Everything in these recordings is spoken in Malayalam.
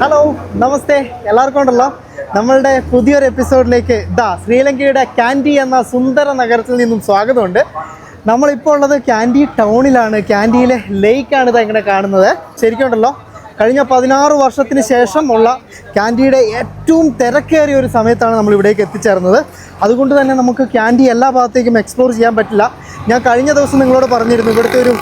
ഹലോ നമസ്തേ. എല്ലാവർക്കും ഉണ്ടല്ലോ? നമ്മളുടെ പുതിയൊരു എപ്പിസോഡിലേക്ക് ഇതാ ശ്രീലങ്കയുടെ ക്യാൻഡി എന്ന സുന്ദര നഗരത്തിൽ നിന്നും സ്വാഗതമുണ്ട്. നമ്മളിപ്പോൾ ഉള്ളത് ക്യാൻഡി ടൗണിലാണ്. ക്യാൻഡിയിലെ ലേക്കാണ് ഇത് ഇങ്ങനെ കാണുന്നത്. ശരിക്കും ഉണ്ടല്ലോ? കഴിഞ്ഞ പതിനാറ് വർഷത്തിന് ശേഷം ഉള്ള ക്യാൻഡിയുടെ ഏറ്റവും തിരക്കേറിയ ഒരു സമയത്താണ് നമ്മൾ ഇവിടേക്ക് എത്തിച്ചേർന്നത്. അതുകൊണ്ട് തന്നെ നമുക്ക് ക്യാൻഡി എല്ലാ ഭാഗത്തേക്കും എക്സ്പ്ലോർ ചെയ്യാൻ പറ്റില്ല. ഞാൻ കഴിഞ്ഞ ദിവസം നിങ്ങളോട് പറഞ്ഞിരുന്നു ഇവിടുത്തെ ഒരു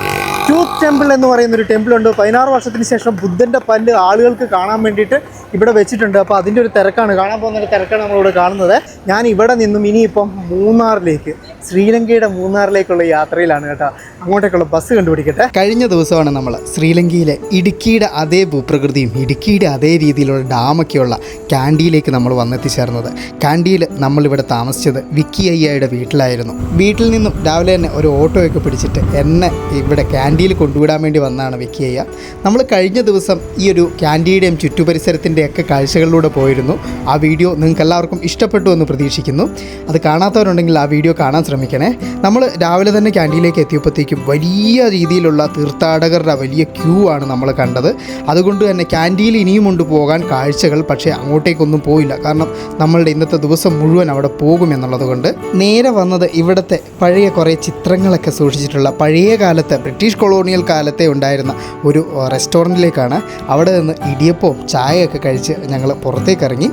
ടൂത്ത് ടെമ്പിൾ എന്ന് പറയുന്ന ഒരു ടെമ്പിൾ ഉണ്ട്. പതിനാറ് വർഷത്തിന് ശേഷം ബുദ്ധന്റെ പല്ല് ആളുകൾക്ക് കാണാൻ വേണ്ടിയിട്ട് ഇവിടെ വെച്ചിട്ടുണ്ട്. അപ്പോൾ അതിന്റെ ഒരു തിരക്കാണ്. കാണാൻ പോകുന്ന ഒരു തിരക്കാണ് നമ്മളിവിടെ കാണുന്നത്. ഞാൻ ഇവിടെ നിന്നും ഇനിയിപ്പം മൂന്നാറിലേക്ക് ശ്രീലങ്കയുടെ മൂന്നാറിലേക്കുള്ള യാത്രയിലാണ് കേട്ടോ. അങ്ങോട്ടേക്കുള്ള ബസ് കണ്ടുപിടിക്കട്ടെ. കഴിഞ്ഞ ദിവസമാണ് നമ്മൾ ശ്രീലങ്കയിലെ ഇടുക്കിയുടെ അതേ ഭൂപ്രകൃതിയും ഇടുക്കിയുടെ അതേ രീതിയിലുള്ള ഡാമൊക്കെയുള്ള കാൻഡിയിലേക്ക് നമ്മൾ വന്നെത്തിച്ചേർന്നത്. കാൻഡിയിൽ നമ്മളിവിടെ താമസിച്ചത് വിക്കി അയ്യായുടെ വീട്ടിലായിരുന്നു. വീട്ടിൽ നിന്നും രാവിലെ തന്നെ ഒരു ഓട്ടോയൊക്കെ പിടിച്ചിട്ട് എന്നെ ഇവിടെ ക്യാൻഡിയിൽ കൊണ്ടുവിടാൻ വേണ്ടി വന്നതാണ് വിക്കിയ്യ നമ്മൾ കഴിഞ്ഞ ദിവസം ഈ ഒരു ക്യാൻഡിയുടെയും ചുറ്റുപരിസരത്തിന്റെയൊക്കെ കാഴ്ചകളിലൂടെ പോയിരുന്നു. ആ വീഡിയോ നിങ്ങൾക്ക് എല്ലാവർക്കും ഇഷ്ടപ്പെട്ടു എന്ന് പ്രതീക്ഷിക്കുന്നു. അത് കാണാത്തവരുണ്ടെങ്കിൽ ആ വീഡിയോ കാണാൻ ശ്രമിക്കണേ. നമ്മൾ രാവിലെ തന്നെ ക്യാന്റീനിലേക്ക് എത്തിയപ്പോഴത്തേക്കും വലിയ രീതിയിലുള്ള തീർത്ഥാടകരുടെ വലിയ ക്യൂ ആണ് നമ്മൾ കണ്ടത്. അതുകൊണ്ട് തന്നെ ക്യാന്റീനിൽ ഇനിയും കൊണ്ട് പോകാൻ കാഴ്ചകൾ പക്ഷേ അങ്ങോട്ടേക്കൊന്നും പോയില്ല. കാരണം നമ്മളുടെ ഇന്നത്തെ ദിവസം മുഴുവൻ അവിടെ പോകും എന്നുള്ളത് കൊണ്ട് നേരെ വന്നത് ഇവിടുത്തെ പഴയ കുറേ ചിത്രങ്ങളൊക്കെ സൂക്ഷിച്ചിട്ടുള്ള പഴയ കാലത്തെ ബ്രിട്ടീഷ് കൊളോണിയൽ കാലത്തെ ഉണ്ടായിരുന്ന ഒരു റെസ്റ്റോറന്റിലേക്കാണ് അവിടെ നിന്ന് ഇടിയപ്പവും ചായയൊക്കെ കഴിച്ച് ഞങ്ങൾ പുറത്തേക്ക് ഇറങ്ങി.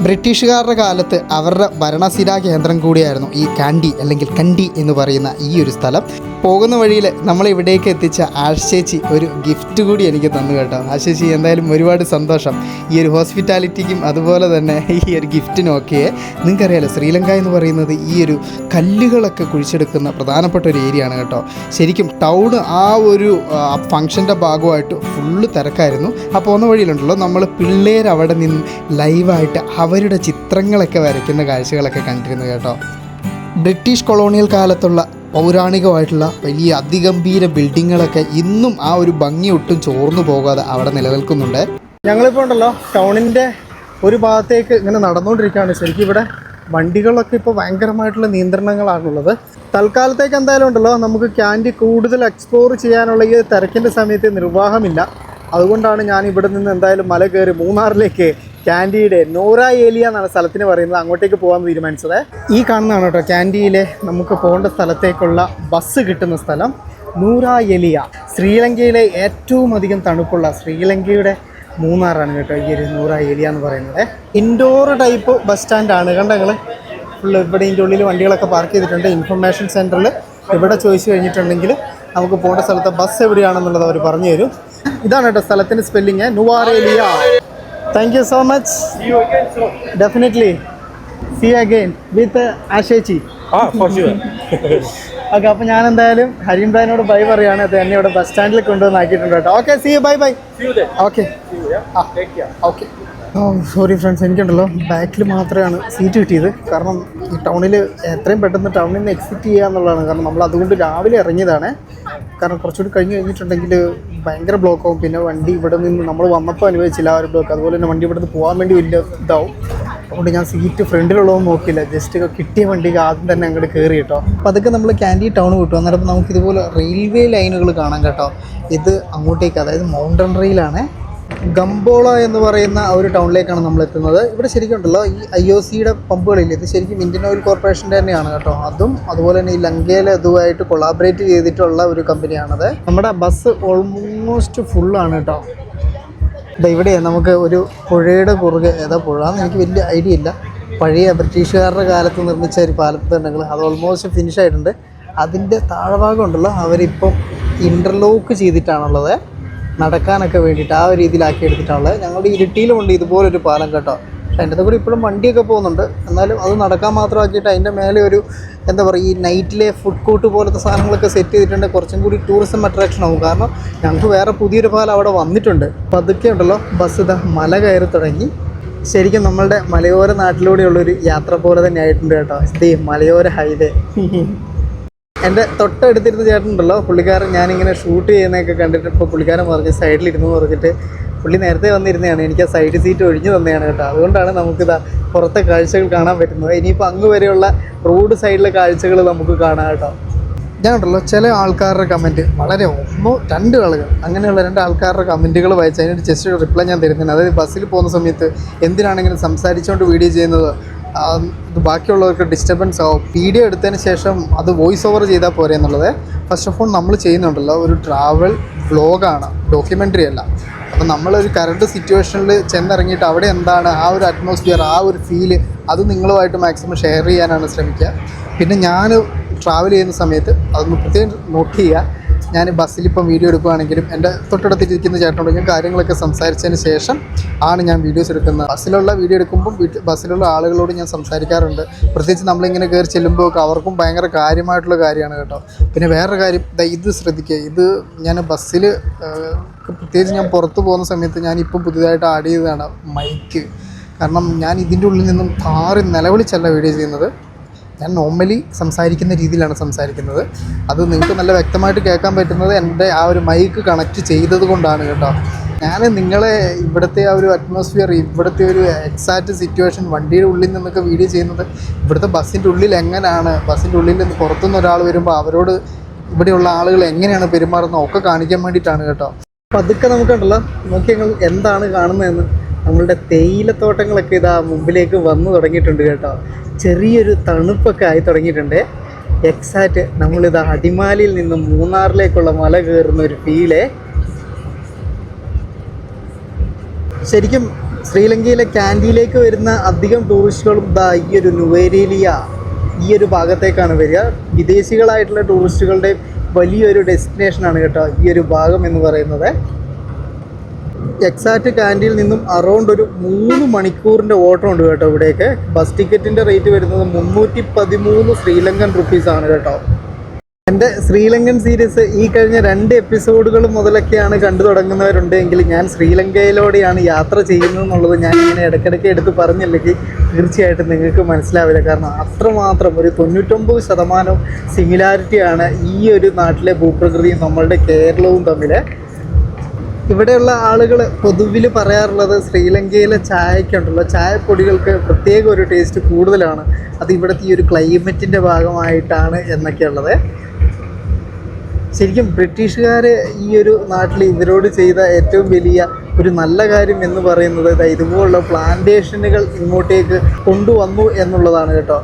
ബ്രിട്ടീഷുകാരുടെ കാലത്ത് അവരുടെ ഭരണസിര കേന്ദ്രം കൂടിയായിരുന്നു ഈ കാണ്ടി അല്ലെങ്കിൽ കണ്ടി എന്ന് പറയുന്ന ഈ ഒരു സ്ഥലം. പോകുന്ന വഴിയിൽ നമ്മൾ ഇവിടേക്ക് എത്തിച്ച ആശേച്ചി ഒരു ഗിഫ്റ്റ് കൂടി എനിക്ക് തന്നു കേട്ടോ. ആശേച്ചി എന്തായാലും ഒരുപാട് സന്തോഷം. ഈ ഒരു ഹോസ്പിറ്റാലിറ്റിക്കും അതുപോലെ തന്നെ ഈ ഒരു ഗിഫ്റ്റിനും ഒക്കെ നിങ്ങൾക്കറിയാലോ ശ്രീലങ്ക എന്ന് പറയുന്നത് ഈ ഒരു കല്ലുകളൊക്കെ കുഴിച്ചെടുക്കുന്ന പ്രധാനപ്പെട്ട ഒരു ഏരിയ ആണ് കേട്ടോ. ശരിക്കും ടൗൺ ആ ഒരു ഫംഗ്ഷന്റെ ഭാഗമായിട്ട് ഫുള്ള് തിരക്കായിരുന്നു. ആ പോകുന്ന വഴിയിലുണ്ടല്ലോ നമ്മൾ പിള്ളേർ അവിടെ നിന്ന് ലൈവായിട്ട് അവരുടെ ചിത്രങ്ങളൊക്കെ വരയ്ക്കുന്ന കാഴ്ചകളൊക്കെ കണ്ടിരുന്നു കേട്ടോ. ബ്രിട്ടീഷ് കൊളോണിയൽ കാലത്തുള്ള പൗരാണികമായിട്ടുള്ള വലിയ അതിഗംഭീര ബിൽഡിങ്ങുകളൊക്കെ ഇന്നും ആ ഒരു ഭംഗി ഒട്ടും ചോർന്നു പോകാതെ അവിടെ നിലനിൽക്കുന്നുണ്ട്. ഞങ്ങളിപ്പോൾ ഉണ്ടല്ലോ ടൗണിന്റെ ഒരു ഭാഗത്തേക്ക് ഇങ്ങനെ നടന്നുകൊണ്ടിരിക്കുകയാണ്. ശരിക്കും ഇവിടെ വണ്ടികളൊക്കെ ഇപ്പോൾ ഭയങ്കരമായിട്ടുള്ള നിയന്ത്രണങ്ങളാണുള്ളത്. തൽക്കാലത്തേക്ക് എന്തായാലും ഉണ്ടല്ലോ നമുക്ക് ക്യാൻഡി കൂടുതൽ എക്സ്പ്ലോർ ചെയ്യാനുള്ള ഈ തിരക്കിന്റെ സമയത്ത് നിർവാഹമില്ല. അതുകൊണ്ടാണ് ഞാൻ ഇവിടെ നിന്ന് എന്തായാലും മല കയറി മൂന്നാറിലേക്ക് ക്യാൻഡിയുടെ നോറ ഏലിയ എന്നാണ് സ്ഥലത്തിന് പറയുന്നത്. അങ്ങോട്ടേക്ക് പോകാൻ തീരുമാനിച്ചത്. ഈ കാണുന്നതാണ് കേട്ടോ ക്യാൻഡിയിലെ നമുക്ക് പോകേണ്ട സ്ഥലത്തേക്കുള്ള ബസ് കിട്ടുന്ന സ്ഥലം. നൂറ എലിയ ശ്രീലങ്കയിലെ ഏറ്റവും അധികം തണുപ്പുള്ള ശ്രീലങ്കയുടെ മൂന്നാറാണ് കേട്ടോ ഈ ഒരു നൂറ ഏരിയ എന്ന് പറയുന്നത്. ഇൻഡോർ ടൈപ്പ് ബസ് സ്റ്റാൻഡാണ് കണ്ട ഞങ്ങൾ ഫുൾ ഇവിടെ ഇതിന്റെ ഉള്ളിൽ വണ്ടികളൊക്കെ പാർക്ക് ചെയ്തിട്ടുണ്ട്. ഇൻഫർമേഷൻ സെന്ററിൽ ഇവിടെ ചോദിച്ചു കഴിഞ്ഞിട്ടുണ്ടെങ്കിൽ നമുക്ക് പോകേണ്ട സ്ഥലത്തെ ബസ് എവിടെയാണെന്നുള്ളത് അവർ പറഞ്ഞു തരും ഇതാണ് കേട്ടോ സ്ഥലത്തിന്റെ spelling Nuwaraeliya thank you so much definitely see again with ആശേച്ചി. ഓക്കെ അപ്പോൾ ഞാൻ എന്തായാലും ഹരീംബ്രാനോട് ബൈ പറയാണ്. അത് എന്നെ ഇവിടെ ബസ് സ്റ്റാൻഡിൽ കൊണ്ടുവന്ന് ആക്കിയിട്ടുണ്ട് കേട്ടോ. Okay see bye bye See you there. Okay See you, yeah? ആ. Take care. Okay sorry friends എനിക്കുണ്ടല്ലോ. ബാക്കിൽ മാത്രമാണ് സീറ്റ് കിട്ടിയത്. കാരണം ഈ ടൗണിൽ എത്രയും പെട്ടെന്ന് ടൗണിൽ നിന്ന് എക്സിറ്റ് ചെയ്യുക എന്നുള്ളതാണ്. കാരണം നമ്മൾ അതുകൊണ്ട് രാവിലെ ഇറങ്ങിയതാണ്. കാരണം കുറച്ചുകൂടി കഴിഞ്ഞ് കഴിഞ്ഞിട്ടുണ്ടെങ്കിൽ ഭയങ്കര ബ്ലോക്ക് ആവും. പിന്നെ വണ്ടി ഇവിടെ നിന്ന് നമ്മൾ വന്നപ്പോൾ അനുഭവിച്ചില്ല ആ ഒരു ബ്ലോക്ക് അതുപോലെ തന്നെ വണ്ടി ഇവിടെ നിന്ന് പോകാൻ വേണ്ടി വലിയ ഇതാവും. അതുകൊണ്ട് ഞാൻ സീറ്റ് ഫ്രണ്ടിലുള്ളതൊന്നും നോക്കിയില്ല. ജസ്റ്റ് കിട്ടിയ വണ്ടിക്ക് ആദ്യം തന്നെ അങ്ങോട്ട് കയറി കേട്ടോ. അപ്പോൾ അതൊക്കെ നമ്മൾ ക്യാൻഡി ടൗൺ വിട്ടു. അന്നേരം നമുക്ക് ഇതുപോലെ റെയിൽവേ ലൈനുകൾ കാണാം കേട്ടോ. ഇത് അങ്ങോട്ടേക്ക് അതായത് മൗണ്ടൻ റെയിലാണ് ഗംബോള എന്ന് പറയുന്ന ഒരു ടൗണിലേക്കാണ് നമ്മൾ എത്തുന്നത് ഇവിടെ ശരിക്കും ഉണ്ടല്ലോ ഈ ഐ ഒ സിയുടെ പമ്പുകളില്ലേ? ഇത് ശരിക്കും ഇന്ത്യൻ ഓയിൽ കോർപ്പറേഷന്റെ തന്നെയാണ് കേട്ടോ. അതും അതുപോലെ തന്നെ ഈ ലങ്കയിലെ അതുമായിട്ട് കൊളാബറേറ്റ് ചെയ്തിട്ടുള്ള ഒരു കമ്പനിയാണത്. നമ്മുടെ ബസ് ഓൾമോസ്റ്റ് ഫുള്ളാണ് കേട്ടോ. ഇവിടെ നമുക്ക് ഒരു പുഴയുടെ കുറുകെ ഏതാ പുഴ എനിക്ക് വലിയ ഐഡിയ ഇല്ല. പഴയ ബ്രിട്ടീഷുകാരുടെ കാലത്ത് നിർമ്മിച്ച ഒരു പാലത്തുണ്ടെങ്കിൽ അത് ഓൾമോസ്റ്റ് ഫിനിഷ് ആയിട്ടുണ്ട് അതിന്റെ താഴ്ഭാഗം ഉണ്ടല്ലോ അവരിപ്പം ഇന്റർലോക്ക് ചെയ്തിട്ടാണുള്ളത്. നടക്കാനൊക്കെ വേണ്ടിയിട്ട് ആ ഒരു രീതിയിലാക്കി എടുത്തിട്ടാണുള്ളത് ഞങ്ങളുടെ ഇരുട്ടിയിലുമുണ്ട് ഇതുപോലൊരു പാലം കേട്ടോ. പക്ഷേ അതിന്റെ കൂടെ ഇപ്പോഴും വണ്ടിയൊക്കെ പോകുന്നുണ്ട്. എന്നാലും അത് നടക്കാൻ മാത്രമാക്കിയിട്ട് അതിന്റെ മേലെ ഒരു എന്താ പറയുക ഈ നൈറ്റിലെ ഫുഡ് കോർട്ട് പോലത്തെ സാധനങ്ങളൊക്കെ സെറ്റ് ചെയ്തിട്ടുണ്ട്. കുറച്ചും കൂടി ടൂറിസം അട്രാക്ഷൻ ആവും. കാരണം ഞങ്ങൾക്ക് വേറെ പുതിയൊരു പാലം അവിടെ വന്നിട്ടുണ്ട്. പതുക്കെ ഉണ്ടല്ലോ ബസ് ഇതാ മല കയറി തുടങ്ങി. ശരിക്കും നമ്മളുടെ മലയോര നാട്ടിലൂടെയുള്ളൊരു യാത്ര പോലെ തന്നെ ആയിട്ടുണ്ട് കേട്ടോ. ഇത് മലയോര ഹൈവേ എന്റെ തൊട്ടടുത്തിരുന്ന ചേട്ടനുണ്ടല്ലോ പുള്ളിക്കാരൻ ഞാനിങ്ങനെ ഷൂട്ട് ചെയ്യുന്നതൊക്കെ കണ്ടിട്ട് ഇപ്പോൾ പുള്ളിക്കാരൻ പറഞ്ഞ് സൈഡിലിരുന്നു പറഞ്ഞിട്ട് പുള്ളി നേരത്തെ വന്നിരുന്നതാണ്. എനിക്ക് ആ സൈഡ് സീറ്റ് ഒഴിഞ്ഞു തന്നെയാണ് കേട്ടോ. അതുകൊണ്ടാണ് നമുക്കിതാ പുറത്തെ കാഴ്ചകൾ കാണാൻ പറ്റുന്നത്. ഇനിയിപ്പോൾ അങ്ങ് വരെയുള്ള റോഡ് സൈഡിലെ കാഴ്ചകൾ നമുക്ക് കാണാം കേട്ടോ. ഞാൻ ഉണ്ടല്ലോ ചില ആൾക്കാരുടെ കമന്റ് വളരെ ഒന്നോ രണ്ട് ആളുകൾ അങ്ങനെയുള്ള രണ്ട് ആൾക്കാരുടെ കമന്റുകൾ വായിച്ച് അതിനൊരു ജസ്റ്റ് റിപ്ലൈ ഞാൻ തരുന്നുണ്ട്. അതായത് ബസ്സിൽ പോകുന്ന സമയത്ത് എന്തിനാണെങ്കിലും സംസാരിച്ചുകൊണ്ട് വീഡിയോ ചെയ്യുന്നത്? ഇത് ബാക്കിയുള്ളവർക്ക് ഡിസ്റ്റർബൻസ് ആവും. ഡി എടുത്തതിന് ശേഷം അത് വോയിസ് ഓവർ ചെയ്താൽ പോരെ എന്നുള്ളത് ഫസ്റ്റ് ഓഫ് ഓൾ നമ്മൾ ചെയ്യുന്നുണ്ടല്ലോ. ഒരു ട്രാവൽ വ്ലോഗാണ് ഡോക്യുമെന്ററി അല്ല. അപ്പം നമ്മളൊരു കറണ്ട് സിറ്റുവേഷനിൽ ചെന്നിറങ്ങിയിട്ട് അവിടെ എന്താണ് ആ ഒരു അറ്റ്മോസ്ഫിയർ ആ ഒരു ഫീൽ അത് നിങ്ങളുമായിട്ട് മാക്സിമം ഷെയർ ചെയ്യാനാണ് ശ്രമിക്കുക. പിന്നെ ഞാൻ ട്രാവൽ ചെയ്യുന്ന സമയത്ത് അതൊന്ന് പ്രത്യേകം നോട്ട് ചെയ്യുക. ഞാൻ ബസ്സിൽ ഇപ്പം വീഡിയോ എടുക്കുകയാണെങ്കിലും എന്റെ തൊട്ടടുത്തിരിക്കുന്ന ചേട്ടനോട് ഞാൻ കാര്യങ്ങളൊക്കെ സംസാരിച്ചതിന് ശേഷം ആണ് ഞാൻ വീഡിയോസ് എടുക്കുന്നത്. ബസ്സിലുള്ള വീഡിയോ എടുക്കുമ്പോൾ വീട്ടിൽ ബസ്സിലുള്ള ആളുകളോട് ഞാൻ സംസാരിക്കാറുണ്ട്. പ്രത്യേകിച്ച് നമ്മളിങ്ങനെ കയറി ചെല്ലുമ്പോൾ അവർക്കും ഭയങ്കര കാര്യമായിട്ടുള്ള കാര്യമാണ് കേട്ടോ. പിന്നെ വേറൊരു കാര്യം ഇത് ശ്രദ്ധിക്കുക ഇത് ഞാൻ ബസ്സിൽ പ്രത്യേകിച്ച് ഞാൻ പുറത്ത് പോകുന്ന സമയത്ത് ഞാൻ ഇപ്പം പുതിയതായിട്ട് ആഡ് ചെയ്തതാണ് മൈക്ക്. കാരണം ഞാൻ ഇതിന്റെ ഉള്ളിൽ നിന്നും താറി നിലവിളിച്ചല്ല വീഡിയോ ചെയ്യുന്നത്. ഞാൻ നോർമലി സംസാരിക്കുന്ന രീതിയിലാണ് സംസാരിക്കുന്നത്. അത് നിങ്ങൾക്ക് നല്ല വ്യക്തമായിട്ട് കേൾക്കാൻ പറ്റുന്നത് എന്റെ ആ ഒരു മൈക്ക് കണക്ട് ചെയ്തത് കൊണ്ടാണ് കേട്ടോ. ഞാൻ നിങ്ങളെ ഇവിടുത്തെ ആ ഒരു അറ്റ്മോസ്ഫിയർ ഇവിടുത്തെ ഒരു എക്സാക്റ്റ് സിറ്റുവേഷൻ വണ്ടിയുടെ ഉള്ളിൽ നിന്നൊക്കെ വീഡിയോ ചെയ്യുന്നത് ഇവിടുത്തെ ബസ്സിന്റെ ഉള്ളിൽ എങ്ങനെയാണ് ബസ്സിന്റെ ഉള്ളിൽ നിന്ന് പുറത്തുനിന്ന് ഒരാൾ വരുമ്പോൾ അവരോട് ഇവിടെയുള്ള ആളുകൾ എങ്ങനെയാണ് പെരുമാറുന്നത്? ഒക്കെ കാണിക്കാൻ വേണ്ടിയിട്ടാണ് കേട്ടോ. പതുക്കെ നമുക്കുണ്ടല്ലോ. നോക്കി ഞങ്ങൾ എന്താണ് കാണുന്നതെന്ന്. നമ്മളുടെ തേയിലത്തോട്ടങ്ങളൊക്കെ ഇതാ മുമ്പിലേക്ക് വന്നു തുടങ്ങിയിട്ടുണ്ട് കേട്ടോ. ചെറിയൊരു തണുപ്പൊക്കെ ആയി തുടങ്ങിയിട്ടുണ്ട്. എക്സാക്റ്റ് നമ്മളിതാ അടിമാലിയിൽ നിന്നും മൂന്നാറിലേക്കുള്ള മല കയറുന്ന ഒരു ഫീൽ ശരിക്കും ശ്രീലങ്കയിലെ ക്യാൻഡിയിലേക്ക് വരുന്ന അധികം ടൂറിസ്റ്റുകളും ദാ ഈ ഒരു നുവേരേലിയ ഈ ഒരു ഭാഗത്തേക്കാണ് വരിക. വിദേശികളായിട്ടുള്ള ടൂറിസ്റ്റുകളുടെ വലിയൊരു ഡെസ്റ്റിനേഷനാണ് കേട്ടോ ഈ ഒരു ഭാഗം എന്ന് പറയുന്നത്. എക്സാക്റ്റ് കാന്റീനിൽ നിന്നും അറൗണ്ട് ഒരു മൂന്ന് മണിക്കൂറിന്റെ ഓട്ടം ഉണ്ട് കേട്ടോ ഇവിടെയൊക്കെ ബസ് ടിക്കറ്റിന്റെ റേറ്റ് വരുന്നത് മുന്നൂറ്റി പതിമൂന്ന് ശ്രീലങ്കൻ റുപ്പീസാണ് കേട്ടോ. എന്റെ ശ്രീലങ്കൻ സീരീസ് ഈ കഴിഞ്ഞ രണ്ട് എപ്പിസോഡുകൾ മുതലൊക്കെയാണ് കണ്ടു തുടങ്ങുന്നവരുണ്ടെങ്കിൽ ഞാൻ ശ്രീലങ്കയിലൂടെയാണ് യാത്ര ചെയ്യുന്നത് എന്നുള്ളത് ഞാൻ ഇങ്ങനെ ഇടയ്ക്കിടയ്ക്ക് എടുത്ത് പറഞ്ഞില്ലെങ്കിൽ തീർച്ചയായിട്ടും നിങ്ങൾക്ക് മനസ്സിലാവില്ല. കാരണം അത്രമാത്രം ഒരു തൊണ്ണൂറ്റൊമ്പത് ശതമാനം സിമിലാരിറ്റിയാണ് ഈ ഒരു നാട്ടിലെ ഭൂപ്രകൃതിയും നമ്മളുടെ കേരളവും തമ്മിൽ ഇവിടെയുള്ള ആളുകൾ പൊതുവിൽ പറയാറുള്ളത് ശ്രീലങ്കയിലെ ചായക്കുണ്ടല്ലോ. ചായപ്പൊടികൾക്ക് പ്രത്യേക ഒരു ടേസ്റ്റ് കൂടുതലാണ്. അത് ഇവിടുത്തെ ഈ ഒരു ക്ലൈമറ്റിന്റെ ഭാഗമായിട്ടാണ് എന്നൊക്കെയുള്ളത്. ശരിക്കും ബ്രിട്ടീഷുകാർ ഈ ഒരു നാട്ടിൽ ഇവരോട് ചെയ്ത ഏറ്റവും വലിയ ഒരു നല്ല കാര്യം എന്ന് പറയുന്നത് ഇതുപോലുള്ള പ്ലാന്റേഷനുകൾ ഇങ്ങോട്ടേക്ക് കൊണ്ടുവന്നു എന്നുള്ളതാണ് കേട്ടോ.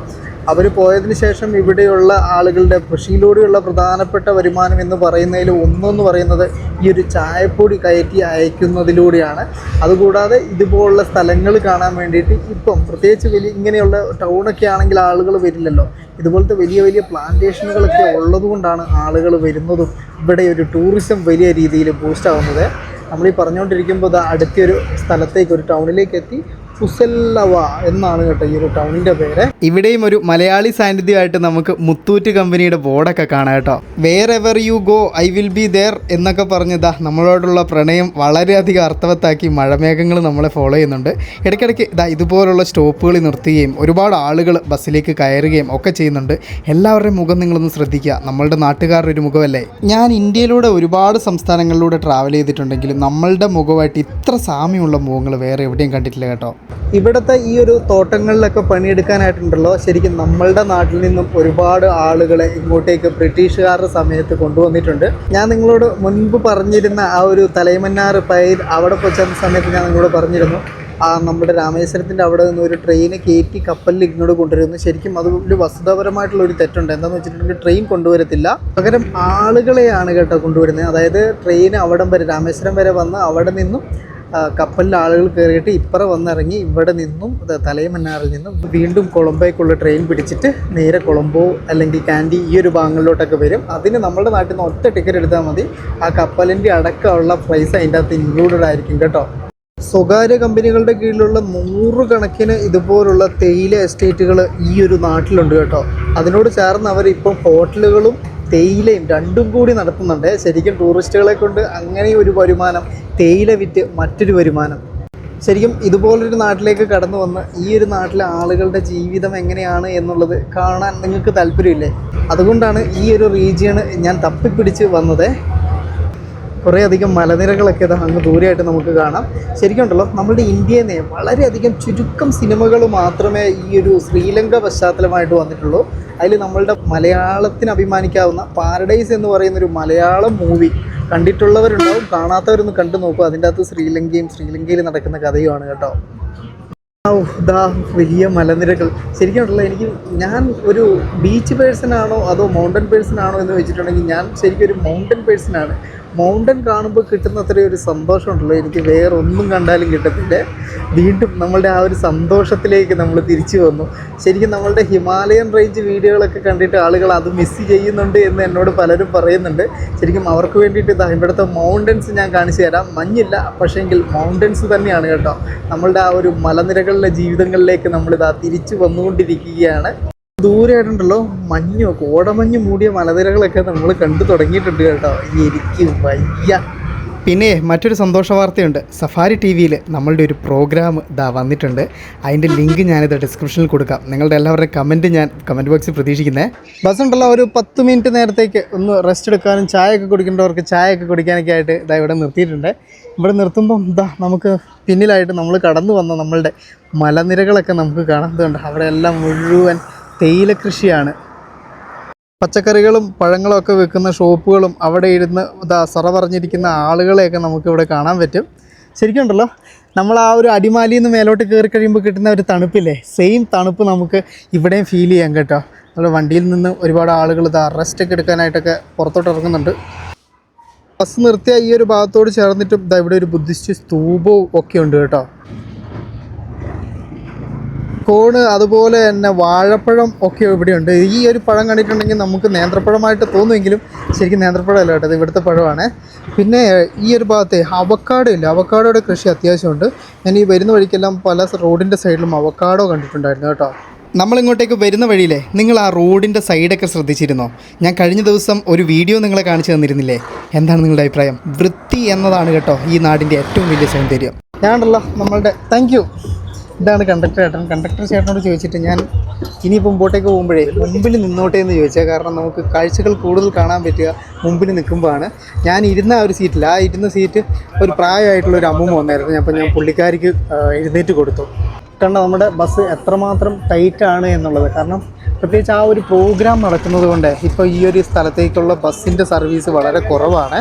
അവർ പോയതിന് ശേഷം ഇവിടെയുള്ള ആളുകളുടെ കൃഷിയിലൂടെയുള്ള പ്രധാനപ്പെട്ട വരുമാനം എന്ന് പറയുന്നതിൽ ഒന്നെന്ന് പറയുന്നത് ഈ ഒരു ചായപ്പൊടി കയറ്റി അയക്കുന്നതിലൂടെയാണ്. അതുകൂടാതെ ഇതുപോലുള്ള സ്ഥലങ്ങൾ കാണാൻ വേണ്ടിയിട്ട് ഇപ്പം പ്രത്യേകിച്ച് വലിയ ഇങ്ങനെയുള്ള ടൗണൊക്കെ ആണെങ്കിൽ ആളുകൾ വരില്ലല്ലോ. ഇതുപോലത്തെ വലിയ വലിയ പ്ലാന്റേഷനുകളൊക്കെ ഉള്ളതുകൊണ്ടാണ് ആളുകൾ വരുന്നതും ഇവിടെ ഒരു ടൂറിസം വലിയ രീതിയിൽ ബൂസ്റ്റ് ആവുന്നത്. നമ്മൾ ഈ പറഞ്ഞുകൊണ്ടിരിക്കുമ്പോൾ അടുത്തൊരു സ്ഥലത്തേക്ക് ഒരു ടൗണിലേക്ക് എത്തി. ഫുസല്ലവ എന്നാണ് കേട്ടോ ഈ ഒരു ടൗണിന്റെ പേര്. ഇവിടെയും ഒരു മലയാളി സാന്നിധ്യമായിട്ട് നമുക്ക് മുത്തൂറ്റ് കമ്പനിയുടെ ബോർഡൊക്കെ കാണാം കേട്ടോ. Wherever you go I will be there എന്നൊക്കെ പറഞ്ഞതാ നമ്മളോടുള്ള പ്രണയം വളരെയധികം അർത്ഥവത്താക്കി മഴമേഘങ്ങൾ നമ്മളെ ഫോളോ ചെയ്യുന്നുണ്ട്. ഇടയ്ക്കിടയ്ക്ക് ഇതാ ഇതുപോലുള്ള സ്റ്റോപ്പുകൾ നിർത്തുകയും ഒരുപാട് ആളുകൾ ബസ്സിലേക്ക് കയറുകയും ഒക്കെ ചെയ്യുന്നുണ്ട്. എല്ലാവരുടെയും മുഖം നിങ്ങളൊന്ന് ശ്രദ്ധിക്കുക. നമ്മളുടെ നാട്ടുകാരുടെ ഒരു മുഖമല്ലേ? ഞാൻ ഇന്ത്യയിലൂടെ ഒരുപാട് സംസ്ഥാനങ്ങളിലൂടെ ട്രാവൽ ചെയ്തിട്ടുണ്ടെങ്കിലും നമ്മളുടെ മുഖമായിട്ട് ഇത്ര സാമ്യമുള്ള മുഖങ്ങൾ വേറെ എവിടെയും കണ്ടിട്ടില്ല കേട്ടോ. ഇവിടുത്തെ ഈ ഒരു തോട്ടങ്ങളിലൊക്കെ പണിയെടുക്കാനായിട്ടുണ്ടല്ലോ. ശരിക്കും നമ്മളുടെ നാട്ടിൽ നിന്നും ഒരുപാട് ആളുകളെ ഇങ്ങോട്ടേക്ക് ബ്രിട്ടീഷുകാരുടെ സമയത്ത് കൊണ്ടുവന്നിട്ടുണ്ട്. ഞാൻ നിങ്ങളോട് മുൻപ് പറഞ്ഞിരുന്ന ആ ഒരു തലൈമന്നാർ പൈർ അവിടെ ചെന്ന സമയത്ത് ഞാൻ നിങ്ങളോട് പറഞ്ഞിരുന്നു. ആ നമ്മുടെ രാമേശ്വരത്തിന്റെ അവിടെ നിന്ന് ഒരു ട്രെയിന് കയറ്റി കപ്പലിൽ ഇങ്ങോട്ട് കൊണ്ടുവരുന്നു. ശരിക്കും അത് ഒരു വസ്തുതാപരമായിട്ടുള്ള ഒരു തെറ്റുണ്ട്. എന്താണെന്ന് വെച്ചിട്ടുണ്ടെങ്കിൽ ട്രെയിൻ കൊണ്ടുവരത്തില്ല. പകരം ആളുകളെയാണ് കേട്ടോ കൊണ്ടുവരുന്നത്. അതായത് ട്രെയിൻ അവിടം വരെ രാമേശ്വരം വരെ വന്ന് അവിടെ നിന്നും കപ്പലിൽ ആളുകൾ കയറിയിട്ട് ഇപ്പറ വന്നിറങ്ങി ഇവിടെ നിന്നും തലയമന്നാറിൽ നിന്നും വീണ്ടും കൊളംബോയ്ക്കുള്ള ട്രെയിൻ പിടിച്ചിട്ട് നേരെ കൊളംബോ അല്ലെങ്കിൽ കാൻഡി ഈ ഒരു ഭാഗങ്ങളിലോട്ടൊക്കെ വരും. അതിന് നമ്മുടെ നാട്ടിൽ നിന്ന് ഒറ്റ ടിക്കറ്റ് എടുത്താൽ മതി. ആ കപ്പലിന്റെ അടക്കമുള്ള പ്രൈസ് അതിന്റെ അകത്ത് ഇൻക്ലൂഡഡ് ആയിരിക്കും കേട്ടോ. സ്വകാര്യ കമ്പനികളുടെ കീഴിലുള്ള നൂറുകണക്കിന് ഇതുപോലുള്ള തേയില എസ്റ്റേറ്റുകൾ ഈ ഒരു നാട്ടിലുണ്ട് കേട്ടോ. അതിനോട് ചേർന്ന് അവർ ഇപ്പം ഹോട്ടലുകളും തേയിലയും രണ്ടും കൂടി നടത്തുന്നുണ്ട്. ശരിക്കും ടൂറിസ്റ്റുകളെ കൊണ്ട് അങ്ങനെ ഒരു വരുമാനം തേയില വിറ്റ് മറ്റൊരു വരുമാനം. ശരിക്കും ഇതുപോലൊരു നാട്ടിലേക്ക് കടന്നു വന്ന് ഈ ഒരു നാട്ടിലെ ആളുകളുടെ ജീവിതം എങ്ങനെയാണ് എന്നുള്ളത് കാണാൻ നിങ്ങൾക്ക് താല്പര്യമില്ലേ? അതുകൊണ്ടാണ് ഈ ഒരു റീജിയണ് ഞാൻ തപ്പിപ്പിടിച്ച് വന്നത്. കുറേ അധികം മലനിരകളൊക്കെ അങ്ങ് ദൂരെയായിട്ട് നമുക്ക് കാണാം. ശരിക്കും ഉണ്ടല്ലോ നമ്മുടെ ഇന്ത്യയിൽ നിന്ന് വളരെയധികം ചുരുക്കം സിനിമകൾ മാത്രമേ ഈ ഒരു ശ്രീലങ്ക പശ്ചാത്തലമായിട്ട് വന്നിട്ടുള്ളൂ. അതിൽ നമ്മളുടെ മലയാളത്തിന് അഭിമാനിക്കാവുന്ന പാരഡൈസ് എന്ന് പറയുന്ന ഒരു മലയാളം മൂവി കണ്ടിട്ടുള്ളവരുണ്ടാവും കാണാത്തവരൊന്ന് കണ്ടു നോക്കും. അതിന്റെ അകത്ത് ശ്രീലങ്കയും ശ്രീലങ്കയിൽ നടക്കുന്ന കഥയുമാണ് കേട്ടോ. ഔദാ വലിയ മലനിരകൾ. ശരിക്കും ഉണ്ടല്ലോ എനിക്ക് ഞാൻ ഒരു ബീച്ച് പേഴ്സൺ ആണോ അതോ മൗണ്ടൻ പേഴ്സൺ ആണോ എന്ന് വെച്ചിട്ടുണ്ടെങ്കിൽ ഞാൻ ശരിക്കും ഒരു മൗണ്ടൻ പേഴ്സൺ ആണ്. മൗണ്ടൻ കാണുമ്പോൾ കിട്ടുന്ന അത്രയും ഒരു സന്തോഷമുണ്ടല്ലോ. എനിക്ക് വേറെ ഒന്നും കണ്ടാലും കിട്ടത്തില്ല. വീണ്ടും നമ്മളുടെ ആ ഒരു സന്തോഷത്തിലേക്ക് നമ്മൾ തിരിച്ചു വന്നു. ശരിക്കും നമ്മളുടെ ഹിമാലയൻ റേഞ്ച് വീഡിയോകളൊക്കെ കണ്ടിട്ട് ആളുകൾ അത് മിസ് ചെയ്യുന്നുണ്ട് എന്ന് എന്നോട് പലരും പറയുന്നുണ്ട്. ശരിക്കും അവർക്ക് വേണ്ടിയിട്ട് ഇതാ ഇവിടുത്തെ മൗണ്ടൻസ് ഞാൻ കാണിച്ചു തരാം. മഞ്ഞില്ല പക്ഷേങ്കിൽ മൗണ്ടൻസ് തന്നെയാണ് കേട്ടോ. നമ്മളുടെ ആ ഒരു മലനിരകളിലെ ജീവിതങ്ങളിലേക്ക് നമ്മളിതാ തിരിച്ചു വന്നുകൊണ്ടിരിക്കുകയാണ്. ദൂരെയായിട്ടുണ്ടല്ലോ മഞ്ഞോ കോടമഞ്ഞ് മൂടിയ മലനിരകളൊക്കെ നമ്മൾ കണ്ടു തുടങ്ങിയിട്ടുണ്ട് കേട്ടോ. എനിക്ക് വയ്യ. പിന്നെ മറ്റൊരു സന്തോഷ വാർത്തയുണ്ട്. സഫാരി ടി വിയിൽ നമ്മളുടെ ഒരു പ്രോഗ്രാം ഇതാ വന്നിട്ടുണ്ട്. അതിന്റെ ലിങ്ക് ഞാനിത് ഡിസ്ക്രിപ്ഷനിൽ കൊടുക്കാം. നിങ്ങളുടെ എല്ലാവരുടെയും കമന്റ് ഞാൻ കമന്റ് ബോക്സിൽ പ്രതീക്ഷിക്കുന്നത് ബസ് ഉണ്ടല്ലോ ഒരു പത്ത് മിനിറ്റ് നേരത്തേക്ക് ഒന്ന് റെസ്റ്റ് എടുക്കാനും ചായ ഒക്കെ കുടിക്കേണ്ടവർക്ക് ചായ ഒക്കെ കുടിക്കാനൊക്കെ ആയിട്ട് ഇതാ ഇവിടെ നിർത്തിയിട്ടുണ്ട്. ഇവിടെ നിർത്തുമ്പം ഇതാ നമുക്ക് പിന്നിലായിട്ട് നമ്മൾ കടന്നു വന്ന നമ്മളുടെ മലനിരകളൊക്കെ നമുക്ക് കാണുന്നുണ്ട് അവിടെ എല്ലാം മുഴുവൻ തേയില കൃഷിയാണ്. പച്ചക്കറികളും പഴങ്ങളും ഒക്കെ വെക്കുന്ന ഷോപ്പുകളും അവിടെ ഇരുന്ന് ഇതാ സറ പറഞ്ഞിരിക്കുന്ന ആളുകളെയൊക്കെ നമുക്കിവിടെ കാണാൻ പറ്റും. ശരിക്കും ഉണ്ടല്ലോ നമ്മൾ ആ ഒരു അടിമാലിയിൽ നിന്ന് മേലോട്ട് കയറി കഴിയുമ്പോൾ കിട്ടുന്ന ഒരു തണുപ്പില്ലേ? സെയിം തണുപ്പ് നമുക്ക് ഇവിടെയും ഫീൽ ചെയ്യാം കേട്ടോ. നമ്മുടെ വണ്ടിയിൽ നിന്ന് ഒരുപാട് ആളുകൾ ഇത് റെസ്റ്റ് ഒക്കെ എടുക്കാനായിട്ടൊക്കെ പുറത്തോട്ട് ഇറങ്ങുന്നുണ്ട്. ബസ് നിർത്തിയ ഈ ഒരു ഭാഗത്തോട് ചേർന്നിട്ടും ഇവിടെ ഒരു ബുദ്ധിസ്റ്റ് സ്തൂപവും ഒക്കെ ഉണ്ട് കേട്ടോ. കോണ് അതുപോലെ തന്നെ വാഴപ്പഴം ഒക്കെ ഇവിടെയുണ്ട്. ഈ ഒരു പഴം കണ്ടിട്ടുണ്ടെങ്കിൽ നമുക്ക് നേന്ത്രപ്പഴമായിട്ട് തോന്നുമെങ്കിലും ശരിക്കും നേന്ത്രപ്പഴമല്ല കേട്ടോ ഇത് ഇവിടുത്തെ പഴമാണ്. പിന്നെ ഈ ഒരു ഭാഗത്തെ അവക്കാടോ ഇല്ല? അവക്കാടോയുടെ കൃഷി അത്യാവശ്യമുണ്ട്. ഞാൻ ഈ വരുന്ന വഴിക്കെല്ലാം പല റോഡിന്റെ സൈഡിലും അവക്കാടോ കണ്ടിട്ടുണ്ടായിരുന്നു കേട്ടോ. നമ്മളിങ്ങോട്ടേക്ക് വരുന്ന വഴിയിലെ നിങ്ങൾ ആ റോഡിന്റെ സൈഡൊക്കെ ശ്രദ്ധിച്ചിരുന്നോ? ഞാൻ കഴിഞ്ഞ ദിവസം ഒരു വീഡിയോ നിങ്ങളെ കാണിച്ചു തന്നിരുന്നില്ലേ? എന്താണ് നിങ്ങളുടെ അഭിപ്രായം? വൃത്തി എന്നതാണ് കേട്ടോ ഈ നാടിന്റെ ഏറ്റവും വലിയ സൗന്ദര്യം. ഞാനുണ്ടല്ലോ നമ്മളുടെ താങ്ക് ഇതാണ് കണ്ടക്ടർ ചേട്ടൻ കണ്ടക്ടർ ചേട്ടനോട് ചോദിച്ചിട്ട് ഞാൻ ഇനിയിപ്പോൾ മുമ്പോട്ടേക്ക് പോകുമ്പോഴേ മുമ്പിൽ നിന്നോട്ടേ എന്ന് ചോദിച്ചാൽ കാരണം നമുക്ക് കാഴ്ചകൾ കൂടുതൽ കാണാൻ പറ്റുക മുമ്പിൽ നിൽക്കുമ്പോഴാണ്. ഞാൻ ഇരുന്ന ആ ഒരു സീറ്റിൽ ആ ഇരുന്ന സീറ്റ് ഒരു പ്രായമായിട്ടുള്ള ഒരു അമ്മൂമ്മ വന്നായിരുന്നു. അപ്പോൾ ഞാൻ പുള്ളിക്കാരിക്ക് എഴുന്നേറ്റ് കൊടുത്തു. കണ്ട നമ്മുടെ ബസ് എത്രമാത്രം ടൈറ്റാണ് എന്നുള്ളത്. കാരണം പ്രത്യേകിച്ച് ആ ഒരു പ്രോഗ്രാം നടക്കുന്നത് കൊണ്ട് ഇപ്പോൾ ഈ ഒരു സ്ഥലത്തേക്കുള്ള ബസ്സിന്റെ സർവീസ് വളരെ കുറവാണ്.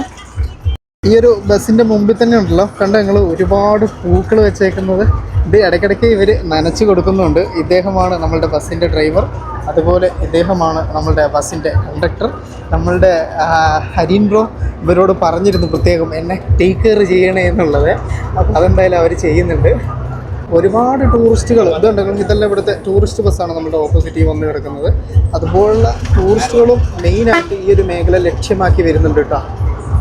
ഈ ഒരു ബസ്സിന്റെ മുമ്പിൽ തന്നെ ഉണ്ടല്ലോ കണ്ട ഞങ്ങൾ ഒരുപാട് പൂക്കൾ വെച്ചേക്കുന്നത്. ഇത് ഇടയ്ക്കിടയ്ക്ക് ഇവർ നനച്ചു കൊടുക്കുന്നുണ്ട്. ഇദ്ദേഹമാണ് നമ്മളുടെ ബസ്സിന്റെ ഡ്രൈവർ. അതുപോലെ ഇദ്ദേഹമാണ് നമ്മളുടെ ബസ്സിന്റെ കണ്ടക്ടർ. നമ്മളുടെ ഹരീൻ ബ്രോ ഇവരോട് പറഞ്ഞിരുന്നു പ്രത്യേകം എന്നെ ടേക്ക് കെയർ ചെയ്യണേ എന്നുള്ളത്. അപ്പം അതെന്തായാലും അവർ ചെയ്യുന്നുണ്ട്. ഒരുപാട് ടൂറിസ്റ്റുകൾ ഇതുണ്ടെങ്കിലും ഇതെല്ലാം ഇവിടുത്തെ ടൂറിസ്റ്റ് ബസ്സാണ് നമ്മുടെ ഓപ്പോസിറ്റ് വന്ന് കിടക്കുന്നത്. അതുപോലുള്ള ടൂറിസ്റ്റുകളും മെയിനായിട്ട് ഈ ഒരു മേഖല ലക്ഷ്യമാക്കി വരുന്നുണ്ട് കേട്ടോ.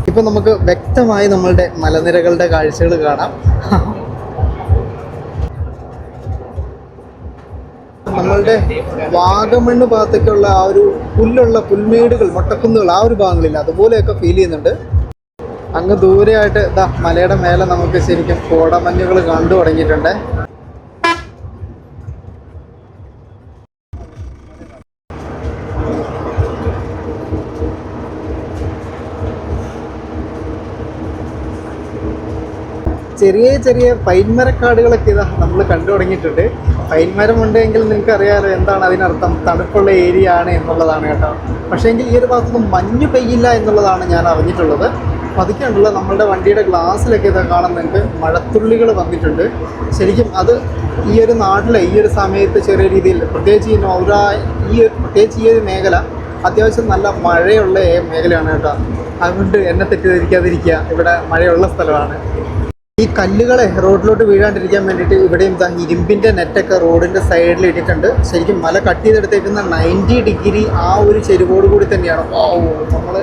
ഇപ്പം നമുക്ക് വ്യക്തമായി നമ്മളുടെ മലനിരകളുടെ കാഴ്ചകൾ കാണാം. നമ്മളുടെ വാഗമണ്ണ് ഭാഗത്തേക്കുള്ള ആ ഒരു പുല്ലുള്ള പുൽമേടുകൾ മൊട്ടക്കുന്നുകൾ ആ ഒരു ഭാഗങ്ങളില്ല അതുപോലെയൊക്കെ ഫീൽ ചെയ്യുന്നുണ്ട്. അങ്ങ് ദൂരെയായിട്ട് ഇതാ മലയുടെ മേലെ നമുക്ക് ശരിക്കും കോടമഞ്ഞുകൾ കണ്ടു തുടങ്ങിയിട്ടുണ്ട്. ചെറിയ ചെറിയ പൈൻമരക്കാടുകളൊക്കെ ഇതാ നമ്മൾ കണ്ടു തുടങ്ങിയിട്ടുണ്ട്. പൈൻമരം ഉണ്ടെങ്കിൽ നിങ്ങൾക്ക് അറിയാമല്ലോ എന്താണ് അതിനർത്ഥം? തണുപ്പുള്ള ഏരിയ ആണ് എന്നുള്ളതാണ് കേട്ടോ. പക്ഷേ എങ്കിൽ ഈ ഒരു ഭാഗത്തൊന്നും മഞ്ഞ് പെയ്യില്ല എന്നുള്ളതാണ് ഞാൻ അറിഞ്ഞിട്ടുള്ളത്. പതുക്കെയുണ്ടല്ലോ നമ്മളുടെ വണ്ടിയുടെ ഗ്ലാസ്സിലൊക്കെ ഇതാ നിങ്ങൾക്ക് മഴത്തുള്ളികൾ വന്നിട്ടുണ്ട്. ശരിക്കും അത് ഈ ഒരു നാട്ടിലെ ഈ ഒരു സമയത്ത് ചെറിയ രീതിയിൽ പ്രത്യേകിച്ച് ഈ നൗര ഈ പ്രത്യേകിച്ച് ഈ ഒരു മേഖല അത്യാവശ്യം നല്ല മഴയുള്ള മേഖലയാണ് കേട്ടോ. അതുകൊണ്ട് എന്നെ തെറ്റിദ്ധരിക്കാതിരിക്കുക. ഇവിടെ മഴയുള്ള സ്ഥലമാണ്. ഈ കല്ലുകളെ റോഡിലോട്ട് വീഴാണ്ടിരിക്കാൻ വേണ്ടിയിട്ട് ഇവിടെയും ഇതാ ഇരുമ്പിന്റെ നെറ്റൊക്കെ റോഡിന്റെ സൈഡിൽ ഇട്ടിട്ടുണ്ട്. ശരിക്കും മല കട്ട് ചെയ്തെടുത്തേക്കുന്ന നയന്റി ഡിഗ്രി ആ ഒരു ചെരുവോട് കൂടി തന്നെയാണ്. ഓ നമ്മൾ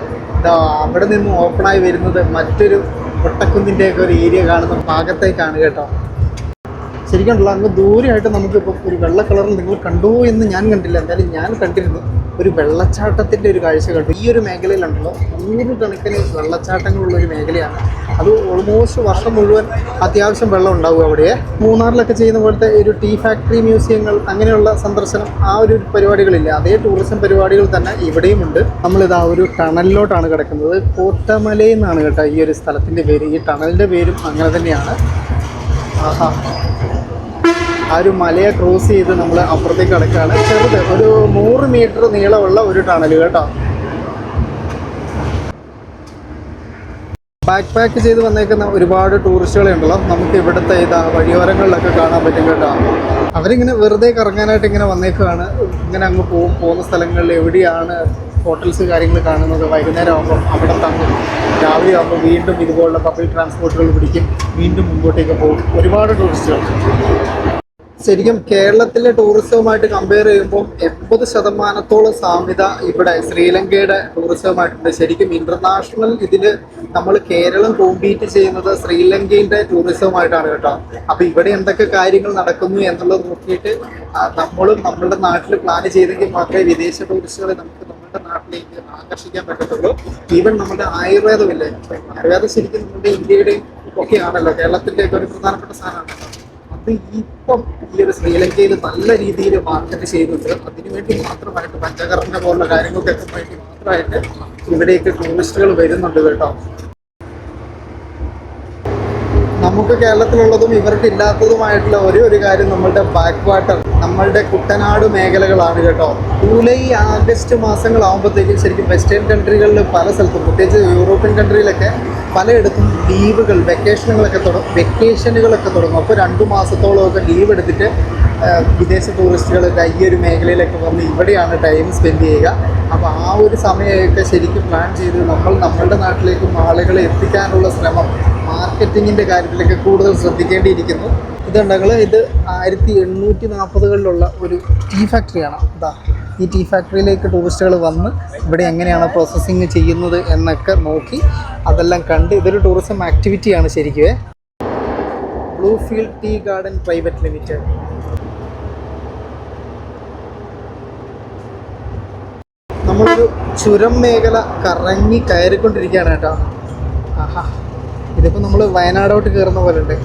അവിടെ നിന്ന് ഓപ്പണായി വരുന്നത് മറ്റൊരു ഒട്ടക്കുന്നിന്റെയൊക്കെ ഒരു ഏരിയ കാണുന്ന ഭാഗത്തേക്കാണ് കേട്ടോ. ശരിക്കുണ്ടല്ലോ അങ്ങ് ദൂരെയായിട്ട് നമുക്കിപ്പോൾ ഒരു വെള്ള കളറിൽ നിങ്ങൾ കണ്ടോ എന്ന് ഞാൻ കണ്ടില്ല. എന്തായാലും ഞാൻ കണ്ടിരുന്നു. ഒരു വെള്ളച്ചാട്ടത്തിന്റെ ഒരു കാഴ്ച കണ്ടു. ഈ ഒരു മേഖലയിലുണ്ടല്ലോ നൂറുകണക്കിന് വെള്ളച്ചാട്ടങ്ങളുള്ള ഒരു മേഖലയാണ്. അത് ഓൾമോസ്റ്റ് വർഷം മുഴുവൻ അത്യാവശ്യം വെള്ളം ഉണ്ടാവും അവിടെ. മൂന്നാറിലൊക്കെ ചെയ്യുന്ന പോലത്തെ ഒരു ടീ ഫാക്ടറി മ്യൂസിയങ്ങൾ അങ്ങനെയുള്ള സന്ദർശനം ആ ഒരു പരിപാടികളില്ല. അതേ ടൂറിസം പരിപാടികൾ തന്നെ ഇവിടെയും ഉണ്ട്. നമ്മളിതാ ഒരു ടണലിലോട്ടാണ് കിടക്കുന്നത്. കോട്ടമലയിൽ നിന്നാണ് കേട്ടോ ഈ ഒരു സ്ഥലത്തിന്റെ പേര്. ഈ ടണലിന്റെ പേരും അങ്ങനെ തന്നെയാണ്. ആഹാ. ആ ഒരു മലയെ ക്രോസ് ചെയ്ത് നമ്മൾ അപ്പുറത്തേക്ക് കിടക്കുകയാണ്. ചെറുത് ഒരു നൂറ് മീറ്റർ നീളമുള്ള ഒരു ടണൽ കേട്ടോ. ബാക്ക് പാക്ക് ചെയ്ത് വന്നേക്കുന്ന ഒരുപാട് ടൂറിസ്റ്റുകളെ ഉണ്ടല്ലോ. നമുക്ക് ഇവിടുത്തെ ഇതാ വഴിയോരങ്ങളിലൊക്കെ കാണാൻ പറ്റും കേട്ടോ. അവരിങ്ങനെ വെറുതെ കറങ്ങാനായിട്ട് ഇങ്ങനെ വന്നേക്കുകയാണ്. ഇങ്ങനെ അങ്ങ് പോകും പോകുന്ന സ്ഥലങ്ങളിൽ എവിടെയാണ് ഹോട്ടൽസ് കാര്യങ്ങൾ കാണുന്നത്? വൈകുന്നേരം ആകുമ്പോൾ അവിടെ തങ്ങും. രാവിലെ ആകുമ്പോൾ വീണ്ടും ഇതുപോലുള്ള പബ്ലിക് ട്രാൻസ്പോർട്ടുകൾ പിടിക്കും. വീണ്ടും മുമ്പോട്ടേക്ക് പോകും. ഒരുപാട് ടൂറിസ്റ്റുകൾ ശരിക്കും കേരളത്തിലെ ടൂറിസവുമായിട്ട് കമ്പയർ ചെയ്യുമ്പോൾ എൺപത് ശതമാനത്തോളം സാമ്യത ഇവിടെ ശ്രീലങ്കയുടെ ടൂറിസവുമായിട്ടുണ്ട് ശരിക്കും ഇന്റർനാഷണൽ ഇതിൽ നമ്മൾ കേരളം കോമ്പീറ്റ് ചെയ്യുന്നത് ശ്രീലങ്കയുടെ ടൂറിസവുമായിട്ടാണ് കേട്ടോ. അപ്പൊ ഇവിടെ എന്തൊക്കെ കാര്യങ്ങൾ നടക്കുന്നു എന്നുള്ളത് നോക്കിയിട്ട് നമ്മളും നമ്മളുടെ നാട്ടിൽ പ്ലാൻ ചെയ്തെങ്കിൽ മാത്രമേ വിദേശ ടൂറിസ്റ്റുകളെ നമുക്ക് നമ്മുടെ നാട്ടിലേക്ക് ആകർഷിക്കാൻ പറ്റത്തുള്ളൂ. ഈവൻ നമ്മുടെ ആയുർവേദമില്ലേ ആയുർവേദം ശരിക്കും നമ്മുടെ ഇന്ത്യയുടെയും ഒക്കെ ആണല്ലോ കേരളത്തിന്റെ ഒക്കെ ഒരു പ്രധാനപ്പെട്ട സാധനമാണ് അത് ഇപ്പം ഈ ഒരു ശ്രീലങ്കയിൽ നല്ല രീതിയിൽ മാർക്കറ്റ് ചെയ്യുന്നുണ്ട് അതിനുവേണ്ടി മാത്രമായിട്ട് പഞ്ചകർമ്മ പോലുള്ള കാര്യങ്ങൾക്കൊക്കെ വേണ്ടി മാത്രമായിട്ട് ഇവിടേക്ക് ടൂറിസ്റ്റുകൾ വരുന്നുണ്ട് കേട്ടോ. നമുക്ക് കേരളത്തിലുള്ളതും ഇവർക്ക് ഇല്ലാത്തതുമായിട്ടുള്ള ഒരേ ഒരു കാര്യം നമ്മളുടെ ബാക്ക് വാട്ടർ നമ്മളുടെ കുട്ടനാട് മേഖലകളാണ് കേട്ടോ. ജൂലൈ ആഗസ്റ്റ് മാസങ്ങളാകുമ്പോഴത്തേക്കും ശരിക്കും വെസ്റ്റേൺ കൺട്രികളിൽ പല സ്ഥലത്തും പ്രത്യേകിച്ച് യൂറോപ്യൻ കൺട്രിയിലൊക്കെ പലയിടത്തും ലീവുകൾ വെക്കേഷനുകളൊക്കെ തുടങ്ങും വെക്കേഷനുകളൊക്കെ തുടങ്ങും. അപ്പോൾ രണ്ട് മാസത്തോളമൊക്കെ ലീവ് എടുത്തിട്ട് വിദേശ ടൂറിസ്റ്റുകളൊക്കെ ഈ ഒരു മേഖലയിലൊക്കെ വന്ന് ഇവിടെയാണ് ടൈം സ്പെൻഡ് ചെയ്യുക. അപ്പോൾ ആ ഒരു സമയമൊക്കെ ശരിക്കും പ്ലാൻ ചെയ്ത് നമ്മൾ നമ്മളുടെ നാട്ടിലേക്കും ആളുകളെ എത്തിക്കാനുള്ള ശ്രമം മാർക്കറ്റിങ്ങിന്റെ കാര്യത്തിലൊക്കെ കൂടുതൽ ശ്രദ്ധിക്കേണ്ടിയിരിക്കുന്നു. ഇതുണ്ടെങ്കിൽ ഇത് ആയിരത്തി എണ്ണൂറ്റി നാൽപ്പതുകളിലുള്ള ഒരു ടീ ഫാക്ടറിയാണ് ഇതാ ഈ ടീ ഫാക്ടറിയിലേക്ക് ടൂറിസ്റ്റുകൾ വന്ന് ഇവിടെ എങ്ങനെയാണ് പ്രോസസ്സിങ് ചെയ്യുന്നത് എന്നൊക്കെ നോക്കി അതെല്ലാം കണ്ട് ഇതൊരു ടൂറിസം ആക്ടിവിറ്റിയാണ് ശരിക്കുവേ blue field tea garden private limited നമ്മളൊരു ചുരം മേഖല കറങ്ങി കയറിക്കൊണ്ടിരിക്കുകയാണ് കേട്ടോ. ആഹാ. ഇതിപ്പോൾ നമ്മൾ വയനാടോട്ട് കയറുന്ന പോലെ ഉണ്ട്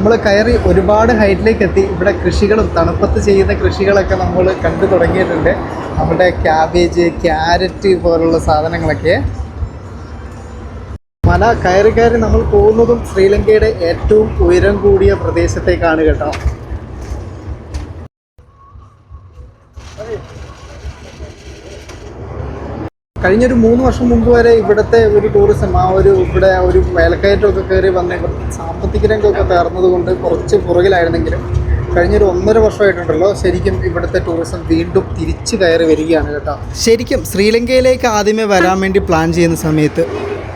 നമ്മൾ കയറി ഒരുപാട് ഹൈറ്റിലേക്ക് എത്തി. ഇവിടെ കൃഷികളും തണുപ്പത്ത് ചെയ്യുന്ന കൃഷികളൊക്കെ നമ്മൾ കണ്ടു തുടങ്ങിയിട്ടുണ്ട്. നമ്മുടെ ക്യാബേജ് ക്യാരറ്റ് പോലുള്ള സാധനങ്ങളൊക്കെ. മല കയറി കയറി നമ്മൾ പോകുന്നതും ശ്രീലങ്കയുടെ ഏറ്റവും ഉയരം കൂടിയ പ്രദേശത്തേക്കാണ് കേട്ടോ. കഴിഞ്ഞൊരു മൂന്ന് വർഷം മുമ്പ് വരെ ഇവിടുത്തെ ഒരു ടൂറിസം ആ ഒരു ഇവിടെ ഒരു വേലക്കയറ്റമൊക്കെ കയറി വന്ന് ഇവിടെ സാമ്പത്തിക രംഗമൊക്കെ തകർന്നതുകൊണ്ട് കുറച്ച് പുറകിലായിരുന്നെങ്കിലും കഴിഞ്ഞൊരു ഒന്നര വർഷമായിട്ടുണ്ടല്ലോ ശരിക്കും ഇവിടുത്തെ ടൂറിസം വീണ്ടും തിരിച്ചു കയറി വരികയാണ് കേട്ടോ. ശരിക്കും ശ്രീലങ്കയിലേക്ക് ആദ്യമേ വരാൻ വേണ്ടി പ്ലാൻ ചെയ്യുന്ന സമയത്ത്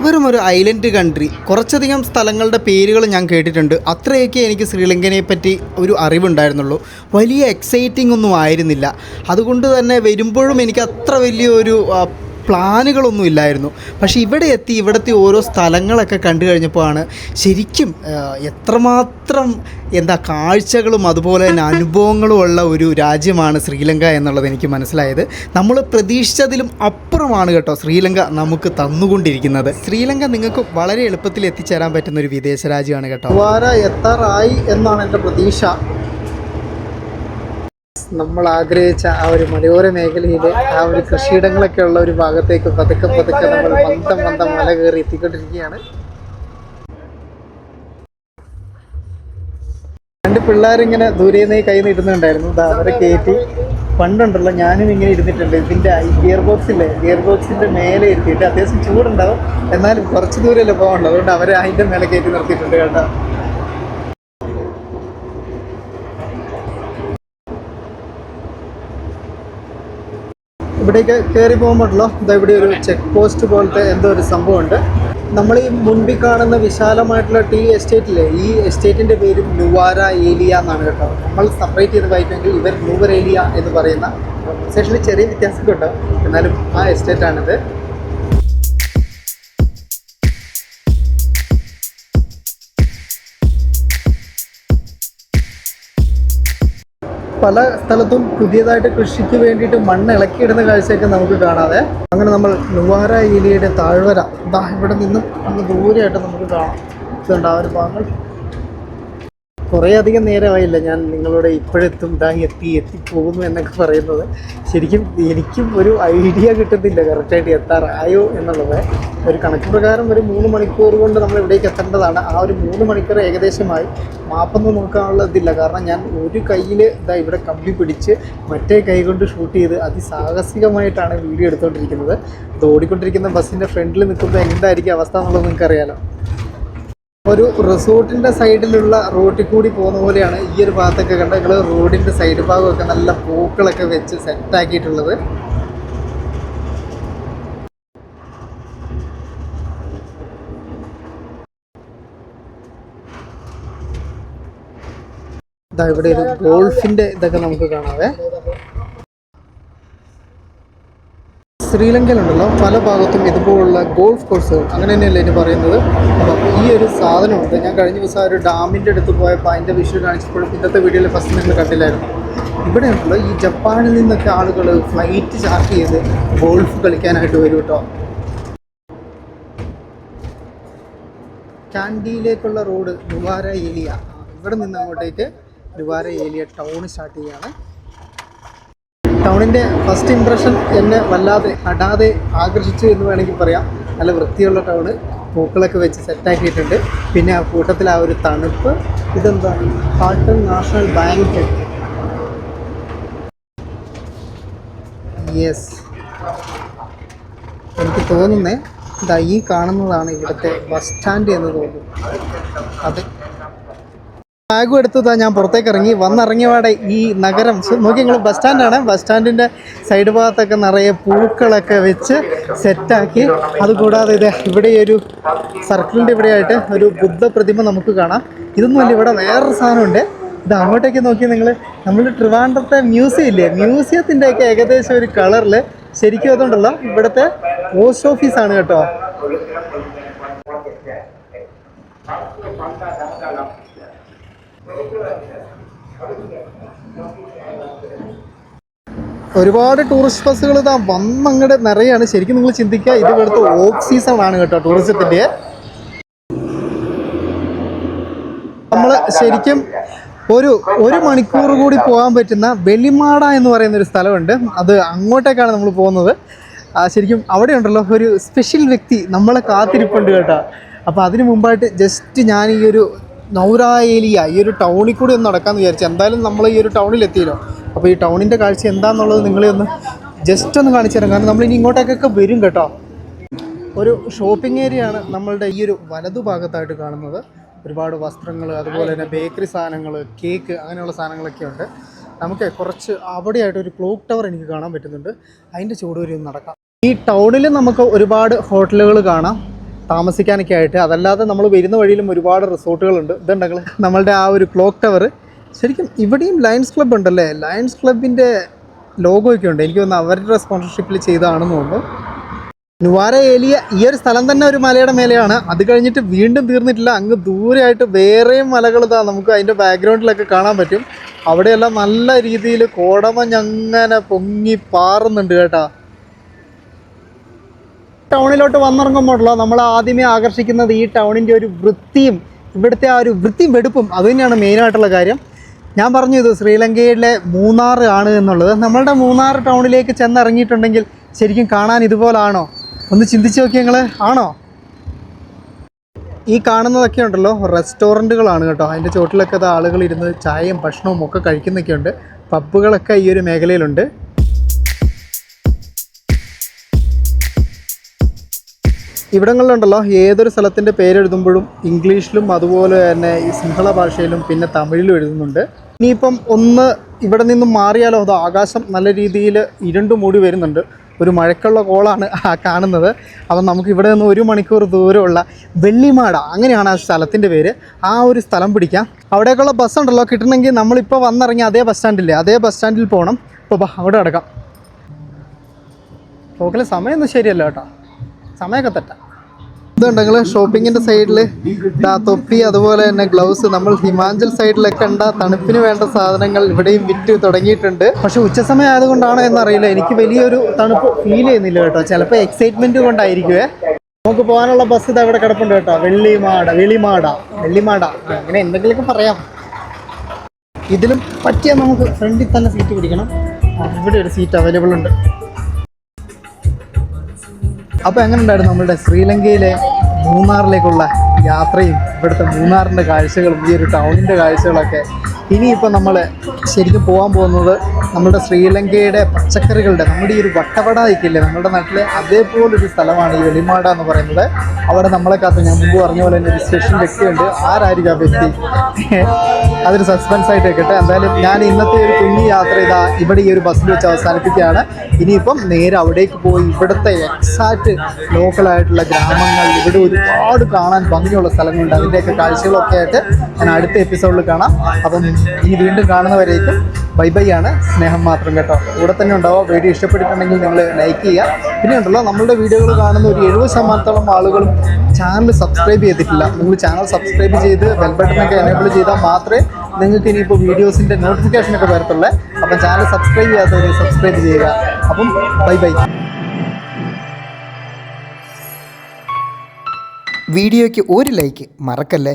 വെറും ഒരു ഐലൻഡ് കൺട്രി കുറച്ചധികം സ്ഥലങ്ങളുടെ പേരുകൾ ഞാൻ കേട്ടിട്ടുണ്ട്. അത്രയൊക്കെ എനിക്ക് ശ്രീലങ്കനെ പറ്റി ഒരു അറിവുണ്ടായിരുന്നുള്ളൂ. വലിയ എക്സൈറ്റിംഗ് ഒന്നും ആയിരുന്നില്ല. അതുകൊണ്ട് തന്നെ വരുമ്പോഴും എനിക്ക് അത്ര വലിയൊരു പ്ലാനുകളൊന്നും ഇല്ലായിരുന്നു. പക്ഷേ ഇവിടെ എത്തി ഇവിടുത്തെ ഓരോ സ്ഥലങ്ങളൊക്കെ കണ്ടു കഴിഞ്ഞപ്പോഴാണ് ശരിക്കും എത്രമാത്രം എന്താ കാഴ്ചകളും അതുപോലെ തന്നെ അനുഭവങ്ങളും ഉള്ള ഒരു രാജ്യമാണ് ശ്രീലങ്ക എന്നുള്ളത് എനിക്ക് മനസ്സിലായത്. നമ്മൾ പ്രതീക്ഷിച്ചതിലും അപ്പുറമാണ് കേട്ടോ ശ്രീലങ്ക നമുക്ക് തന്നുകൊണ്ടിരിക്കുന്നത്. ശ്രീലങ്ക നിങ്ങൾക്ക് വളരെ എളുപ്പത്തിൽ എത്തിച്ചേരാൻ പറ്റുന്ന ഒരു വിദേശ രാജ്യമാണ് കേട്ടോ. വാര എത്താറായി എന്നാണ് എന്റെ പ്രതീക്ഷ. നമ്മൾ ആഗ്രഹിച്ച ആ ഒരു മലയോര മേഖലയിൽ ആ ഒരു കൃഷിയിടങ്ങളൊക്കെ ഉള്ള ഒരു ഭാഗത്തേക്ക് പതുക്കെ പതുക്കെ നമ്മൾ മന്ദം മന്ദം മല കയറി എത്തിക്കൊണ്ടിരിക്കുകയാണ്. രണ്ട് പിള്ളേരിങ്ങനെ ദൂരെ നിന്ന് കൈ നീട്ടുന്നുണ്ടായിരുന്നു. അവരെ കയറ്റി. പണ്ടുണ്ടല്ലോ ഞാനും ഇങ്ങനെ ഇരുന്നിട്ടുണ്ട്. ഇതിന്റെ ഗിയർ ബോക്സ് ഇല്ലേ? ഗിയർ ബോക്സിന്റെ മേലെ ഇരുത്തിയിട്ട് അത്യാവശ്യം ചൂടുണ്ടാവും. എന്നാലും കുറച്ച് ദൂരമല്ലേ പോകണ്ടോ അതുകൊണ്ട് അവരെ അതിന്റെ മേലെ കയറ്റി നിർത്തിയിട്ടുണ്ട് കേട്ടോ. ഇവിടേക്ക് കയറി പോകുമ്പോഴല്ലോ ഇതാ ഇവിടെ ഒരു ചെക്ക് പോസ്റ്റ് പോലത്തെ എന്തോ ഒരു സംഭവമുണ്ട്. നമ്മൾ ഈ മുൻപിൽ കാണുന്ന വിശാലമായിട്ടുള്ള ടീ എസ്റ്റേറ്റിലെ ഈ എസ്റ്റേറ്റിന്റെ പേര് നുവാര ഏലിയ എന്നാണ് കേട്ടോ. നമ്മൾ സെപ്പറേറ്റ് ചെയ്ത് വായിക്കുമെങ്കിൽ ഇവർ നൂവർ ഏലിയ എന്ന് പറയുന്ന പ്രൊനൗൺസിയേഷനിൽ ചെറിയ വ്യത്യാസമൊക്കെ ഉണ്ടാവും എന്നാലും ആ എസ്റ്റേറ്റാണിത് പല സ്ഥലത്തും പുതിയതായിട്ട് കൃഷിക്ക് വേണ്ടിയിട്ട് മണ്ണ് ഇളക്കിയിടുന്ന കാഴ്ചയൊക്കെ നമുക്ക് കാണാതെ. അങ്ങനെ നമ്മൾ നുവാര ഏരിയയുടെ താഴ്വര ഇതാ ഇവിടെ നിന്നും അങ്ങ് ദൂരെയായിട്ട് നമുക്ക് കാണാം. ഇതുണ്ട് ആ ഒരു ഭാഗങ്ങൾ കുറേ അധികം നേരമായില്ല ഞാൻ നിങ്ങളോട് ഇപ്പോഴെത്തും ഇതാ എത്തി എത്തിപ്പോകുന്നു എന്നൊക്കെ പറയുന്നത്. ശരിക്കും എനിക്കും ഒരു ഐഡിയ കിട്ടുന്നില്ല കറക്റ്റായിട്ട് എത്താറായോ എന്നുള്ളത്. ഒരു കണക്ക് പ്രകാരം ഒരു മൂന്ന് മണിക്കൂർ കൊണ്ട് നമ്മൾ ഇവിടേക്ക് എത്തേണ്ടതാണ്. ആ ഒരു മൂന്ന് മണിക്കൂർ ഏകദേശമായി മാപ്പൊന്നും നോക്കാനുള്ള ഇതില്ല. കാരണം ഞാൻ ഒരു കയ്യിൽ ഇതാ ഇവിടെ കമ്പി പിടിച്ച് മറ്റേ കൈ കൊണ്ട് ഷൂട്ട് ചെയ്ത് അതിസാഹസികമായിട്ടാണ് വീഡിയോ എടുത്തുകൊണ്ടിരിക്കുന്നത് ഇത് ഓടിക്കൊണ്ടിരിക്കുന്ന ബസ്സിന്റെ ഫ്രണ്ടിൽ നിൽക്കുമ്പോൾ എന്തായിരിക്കും അവസ്ഥ എന്നുള്ളത് നിങ്ങൾക്കറിയാലോ. ഒരു റിസോർട്ടിന്റെ സൈഡിലുള്ള റോട്ടിൽ കൂടി പോകുന്ന പോലെയാണ് ഈ ഒരു ഭാഗത്തൊക്കെ കണ്ട നിങ്ങൾ റോഡിന്റെ സൈഡ് ഭാഗമൊക്കെ നല്ല പൂക്കളൊക്കെ വെച്ച് സെറ്റ് ആക്കിയിട്ടുള്ളത്. ഇതാ ഇവിടെ ഒരു ഗോൾഫിന്റെ ഇതൊക്കെ നമുക്ക് കാണാവേ. ശ്രീലങ്കയിലുണ്ടല്ലോ പല ഭാഗത്തും ഇതുപോലുള്ള ഗോൾഫ് കോഴ്സ് അങ്ങനെ തന്നെയല്ലേ ഇനി പറയുന്നത്? അപ്പം ഈ ഒരു സാധനമുണ്ട്. ഞാൻ കഴിഞ്ഞ ദിവസം ഒരു ഡാമിന്റെ അടുത്ത് പോയപ്പോൾ അതിന്റെ വിഷയം കാണിച്ചപ്പോഴും ഇന്നത്തെ വീഡിയോയിൽ ഫസ്റ്റ് നിങ്ങൾ കണ്ടില്ലായിരുന്നു. ഇവിടെ ഉണ്ടല്ലോ ഈ ജപ്പാനിൽ നിന്നൊക്കെ ആളുകൾ ഫ്ലൈറ്റ് ചാർട്ട് ചെയ്ത് ഗോൾഫ് കളിക്കാനായിട്ട് വരും കേട്ടോ. കാൻഡിയിലേക്കുള്ള റോഡ് ദുവാര ഏലിയ. ഇവിടെ നിന്ന് അങ്ങോട്ടേക്ക് ദുവാര ഏലിയ ടൗൺ സ്റ്റാർട്ട് ചെയ്യാണ്. ടൗണിന്റെ ഫസ്റ്റ് ഇമ്പ്രഷൻ എന്നെ വല്ലാതെ അടാതെ ആകർഷിച്ചു എന്ന് വേണമെങ്കിൽ പറയാം. നല്ല വൃത്തിയുള്ള ടൗണ്. പൂക്കളൊക്കെ വെച്ച് സെറ്റാക്കിയിട്ടുണ്ട് പിന്നെ ആ കൂട്ടത്തിൽ ആ ഒരു തണുപ്പ്. ഇതെന്താ? പാട്ടൺ നാഷണൽ ബാങ്ക് യെസ് എനിക്ക് തോന്നുന്നേ ഇതാ ഈ കാണുന്നതാണ് ഇവിടുത്തെ ബസ് സ്റ്റാൻഡ് എന്ന് തോന്നുന്നു. അതെ. ബാഗും എടുത്തതാണ് ഞാൻ പുറത്തേക്ക് ഇറങ്ങി. വന്നിറങ്ങിയപാടെ ഈ നഗരം നോക്കി നിങ്ങൾ ബസ് സ്റ്റാൻഡാണ് ബസ് സ്റ്റാൻഡിന്റെ സൈഡ് ഭാഗത്തൊക്കെ നിറയെ പൂക്കളൊക്കെ വെച്ച് സെറ്റാക്കി അതുകൂടാതെ ഇത് ഇവിടെ ഒരു സർക്കിളിന്റെ ഇവിടെയായിട്ട് ഒരു ബുദ്ധ പ്രതിമ നമുക്ക് കാണാം. ഇതൊന്നുമല്ല ഇവിടെ വേറൊരു സാധനമുണ്ട്. ഇത് അങ്ങോട്ടേക്ക് നോക്കി നിങ്ങൾ നമ്മൾ ട്രിവാൻഡ്രത്തെ മ്യൂസിയം ഇല്ലേ? മ്യൂസിയത്തിന്റെയൊക്കെ ഏകദേശം ഒരു കളറിൽ ശരിക്കും അതുകൊണ്ടല്ലോ ഇവിടുത്തെ പോസ്റ്റ് ഓഫീസാണ് കേട്ടോ. ഒരുപാട് ടൂറിസ്റ്റ് ബസ്സുകൾ ഇതാ വന്നങ്ങടെ നിറയാണ്. ശരിക്കും നിങ്ങൾ ചിന്തിക്കുക ഇത് ഇവിടുത്തെ ഓഫ് സീസൺ ആണ് കേട്ടോ ടൂറിസത്തിന്റെ നമ്മൾ ശരിക്കും ഒരു ഒരു മണിക്കൂർ കൂടി പോകാൻ പറ്റുന്ന വെള്ളിമാട എന്ന് പറയുന്ന ഒരു സ്ഥലമുണ്ട്. അത് അങ്ങോട്ടേക്കാണ് നമ്മൾ പോകുന്നത്. ശരിക്കും അവിടെ ഉണ്ടല്ലോ ഒരു സ്പെഷ്യൽ വ്യക്തി നമ്മളെ കാത്തിരിപ്പുണ്ട് കേട്ടോ. അപ്പോൾ അതിന് മുമ്പായിട്ട് ജസ്റ്റ് ഞാൻ ഈ ഒരു നൗറ ഈ ഒരു ടൗണിൽ കൂടി ഒന്ന് നടക്കാമെന്ന് വിചാരിച്ചു. എന്തായാലും നമ്മൾ ഈ ഒരു ടൗണിൽ എത്തിയല്ലോ. അപ്പോൾ ഈ ടൗണിന്റെ കാഴ്ച എന്താണെന്നുള്ളത് നിങ്ങളെ ഒന്ന് ജസ്റ്റ് ഒന്ന് കാണിച്ചു തരാം. കാരണം നമ്മൾ ഇനി ഇങ്ങോട്ടേക്കൊക്കെ വരും കേട്ടോ. ഒരു ഷോപ്പിംഗ് ഏരിയ ആണ് നമ്മളുടെ ഈ ഒരു വലതു ഭാഗത്തായിട്ട് കാണുന്നത്. ഒരുപാട് വസ്ത്രങ്ങൾ അതുപോലെ തന്നെ ബേക്കറി സാധനങ്ങൾ കേക്ക് അങ്ങനെയുള്ള സാധനങ്ങളൊക്കെ ഉണ്ട്. നമുക്ക് കുറച്ച് അവിടെയായിട്ട് ഒരു ക്ലോക്ക് ടവർ എനിക്ക് കാണാൻ പറ്റുന്നുണ്ട്. അതിന്റെ ചൂട് ഒന്ന് നടക്കാം. ഈ ടൗണിൽ നമുക്ക് ഒരുപാട് ഹോട്ടലുകൾ കാണാം. താമസിക്കാനൊക്കെ ആയിട്ട് അതല്ലാതെ നമ്മൾ വരുന്ന വഴിയിലും ഒരുപാട് റിസോർട്ടുകളുണ്ട്. ഇതുണ്ടെങ്കിൽ നമ്മളുടെ ആ ഒരു ക്ലോക്ക് ടവർ ശരിക്കും ഇവിടെയും ലയൺസ് ക്ലബ്ബ് ഉണ്ടല്ലേ? ലയൺസ് ക്ലബിന്റെ ലോഗോയൊക്കെ ഉണ്ട്. എനിക്ക് തോന്നുന്നു അവരുടെ സ്പോൺസർഷിപ്പിൽ ചെയ്തതാണെന്ന് തോന്നുന്നു. നുവാര ഏലിയ ഈ ഒരു സ്ഥലം തന്നെ ഒരു മലയുടെ മേലെയാണ്. അത് കഴിഞ്ഞിട്ട് വീണ്ടും തീർന്നിട്ടില്ല. അങ്ങ് ദൂരെയായിട്ട് വേറെയും മലകൾ ഇതാ നമുക്ക് അതിന്റെ ബാക്ക്ഗ്രൗണ്ടിലൊക്കെ കാണാൻ പറ്റും. അവിടെയെല്ലാം നല്ല രീതിയിൽ കോടമഞ്ഞങ്ങനെ പൊങ്ങി പാറുന്നുണ്ട് കേട്ടാ. ടൗണിലോട്ട് വന്നിറങ്ങുമ്പോഴല്ലോ നമ്മൾ ആദ്യമേ ആകർഷിക്കുന്നത് ഈ ടൗണിന്റെ ഒരു വൃത്തിയും ഇവിടുത്തെ ആ ഒരു വൃത്തിയും വെടുപ്പും അത് തന്നെയാണ് മെയിനായിട്ടുള്ള കാര്യം. ഞാൻ പറഞ്ഞു ഇത് ശ്രീലങ്കയിലെ മൂന്നാർ ആണ് എന്നുള്ളത്. നമ്മളുടെ മൂന്നാർ ടൗണിലേക്ക് ചെന്നിറങ്ങിയിട്ടുണ്ടെങ്കിൽ ശരിക്കും കാണാൻ ഇതുപോലാണോ? ഒന്ന് ചിന്തിച്ച് നോക്കി നിങ്ങൾ ആണോ? ഈ കാണുന്നതൊക്കെ ഉണ്ടല്ലോ റെസ്റ്റോറന്റുകളാണ് കേട്ടോ. അതിന്റെ ചോട്ടിലൊക്കെ ആളുകൾ ഇരുന്ന് ചായയും ഭക്ഷണവും ഒക്കെ കഴിക്കുന്നൊക്കെ ഉണ്ട് പബ്ബുകളൊക്കെ ഈ ഒരു മേഖലയിലുണ്ട്. ഇവിടങ്ങളിലുണ്ടല്ലോ ഏതൊരു സ്ഥലത്തിന്റെ പേരെഴുതുമ്പോഴും ഇംഗ്ലീഷിലും അതുപോലെ തന്നെ ഈ സിംഹള ഭാഷയിലും പിന്നെ തമിഴിലും എഴുതുന്നുണ്ട്. ഇനിയിപ്പം ഒന്ന് ഇവിടെ നിന്നും മാറിയാലോ അത് ആകാശം നല്ല രീതിയിൽ ഇരുണ്ടു മൂടി വരുന്നുണ്ട്? ഒരു മഴക്കുള്ള കോളാണ് കാണുന്നത്. അപ്പം നമുക്ക് ഇവിടെ നിന്ന് ഒരു മണിക്കൂർ ദൂരമുള്ള വെള്ളിമാട അങ്ങനെയാണ് ആ സ്ഥലത്തിന്റെ പേര്. ആ ഒരു സ്ഥലം പിടിക്കാം. അവിടേക്കുള്ള ബസ് ഉണ്ടല്ലോ കിട്ടണമെങ്കിൽ നമ്മളിപ്പോൾ വന്നിറങ്ങി അതേ ബസ് സ്റ്റാൻഡില്ലേ അതേ ബസ് സ്റ്റാൻഡിൽ പോകണം അപ്പോൾ അവിടെ അടക്കാം. പോക്കലെ സമയമൊന്നും ശരിയല്ല കേട്ടോ. സമയമൊക്കെ തെറ്റാ. ഇതുണ്ടെങ്കിൽ ഷോപ്പിങ്ങിന്റെ സൈഡിൽ തൊപ്പി അതുപോലെ തന്നെ ഗ്ലൗസ് നമ്മൾ ഹിമാചൽ സൈഡിലൊക്കെ ഉണ്ട തണുപ്പിന് വേണ്ട സാധനങ്ങൾ ഇവിടെയും വിറ്റ് തുടങ്ങിയിട്ടുണ്ട്. പക്ഷെ ഉച്ചസമയം ആയതുകൊണ്ടാണോ എന്നറിയില്ല. എനിക്ക് വലിയൊരു തണുപ്പ് ഫീൽ ചെയ്യുന്നില്ല കേട്ടോ. ചിലപ്പോൾ എക്സൈറ്റ്മെന്റ് കൊണ്ടായിരിക്കുവേ. നമുക്ക് പോകാനുള്ള ബസ് ഇത് അവിടെ കിടപ്പുണ്ട് കേട്ടോ. വെള്ളിമാട വെളിമാട വെള്ളിമാട. അങ്ങനെ എന്തെങ്കിലുമൊക്കെ പറയാം. ഇതിലും പറ്റിയാൽ നമുക്ക് ഫ്രണ്ടിൽ തന്നെ സീറ്റ് പിടിക്കണം. ഇവിടെ ഒരു സീറ്റ് അവൈലബിൾ ഉണ്ട്. അപ്പോൾ എങ്ങനെ ഉണ്ടായിരുന്നു നമ്മളുടെ ശ്രീലങ്കയിലെ മൂന്നാറിലേക്കുള്ള യാത്രയും ഇവിടുത്തെ മൂന്നാറിന്റെ കാഴ്ചകളും ഈ ഒരു ടൗണിന്റെ കാഴ്ചകളൊക്കെ ഇനിയിപ്പോൾ നമ്മൾ ശരിക്കും പോകാൻ പോകുന്നത് നമ്മുടെ ശ്രീലങ്കയുടെ പച്ചക്കറികളുടെ നമ്മുടെ ഈ ഒരു വട്ടവട ഇല്ലേ നമ്മുടെ നാട്ടിലെ അതേപോലൊരു സ്ഥലമാണ് ഈ വെളിമാട എന്ന് പറയുന്നത്. അവിടെ നമ്മളെ കാത്ത് ഞാൻ മുമ്പ് പറഞ്ഞ പോലെ തന്നെ ഒരു സ്പെഷ്യൽ വ്യക്തിയുണ്ട്. ആരായിരിക്കും ആ വ്യക്തി? അതൊരു സസ്പെൻസ് ആയിട്ട് വെക്കട്ടെ. എന്തായാലും ഞാൻ ഇന്നത്തെ ഒരു കുഞ്ഞു യാത്ര ഇതാ ഇവിടെ ഈ ഒരു ബസ്സിൽ വെച്ച് അവസാനിപ്പിക്കുകയാണ്. ഇനിയിപ്പം നേരെ അവിടേക്ക് പോയി ഇവിടുത്തെ എക്സാക്റ്റ് ലോക്കലായിട്ടുള്ള ഗ്രാമങ്ങൾ ഇവിടെ ഒരുപാട് കാണാൻ ഭംഗിയുള്ള സ്ഥലങ്ങളുണ്ട്. അതിന്റെയൊക്കെ കാഴ്ചകളൊക്കെ ആയിട്ട് ഞാൻ അടുത്ത എപ്പിസോഡിൽ കാണാം. അപ്പം ഇനി വീണ്ടും കാണുന്നവരേക്കും ബൈ ബൈ ആണ് സ്നേഹം മാത്രം കേട്ടോ. കൂടെ തന്നെ ഉണ്ടാവുക. വീഡിയോ ഇഷ്ടപ്പെട്ടിട്ടുണ്ടെങ്കിൽ നിങ്ങൾ ലൈക്ക് ചെയ്യുക. പിന്നെ ഉണ്ടല്ലോ നമ്മളുടെ വീഡിയോകൾ കാണുന്ന ഒരു എഴുപത് ശതമാനത്തോളം ആളുകളും ചാനൽ സബ്സ്ക്രൈബ് ചെയ്തിട്ടില്ല. നിങ്ങൾ ചാനൽ സബ്സ്ക്രൈബ് ചെയ്ത് ബെൽബട്ടനൊക്കെ എനേബിൾ ചെയ്താൽ മാത്രമേ നിങ്ങൾക്ക് ഇനിയിപ്പോൾ വീഡിയോസിന്റെ നോട്ടിഫിക്കേഷനൊക്കെ വരത്തുള്ളൂ. അപ്പം ചാനൽ സബ്സ്ക്രൈബ് ചെയ്യാത്തവർ സബ്സ്ക്രൈബ് ചെയ്യുക. അപ്പം ബൈ ബൈ വീഡിയോയ്ക്ക് ഒരു ലൈക്ക് മറക്കല്ലേ?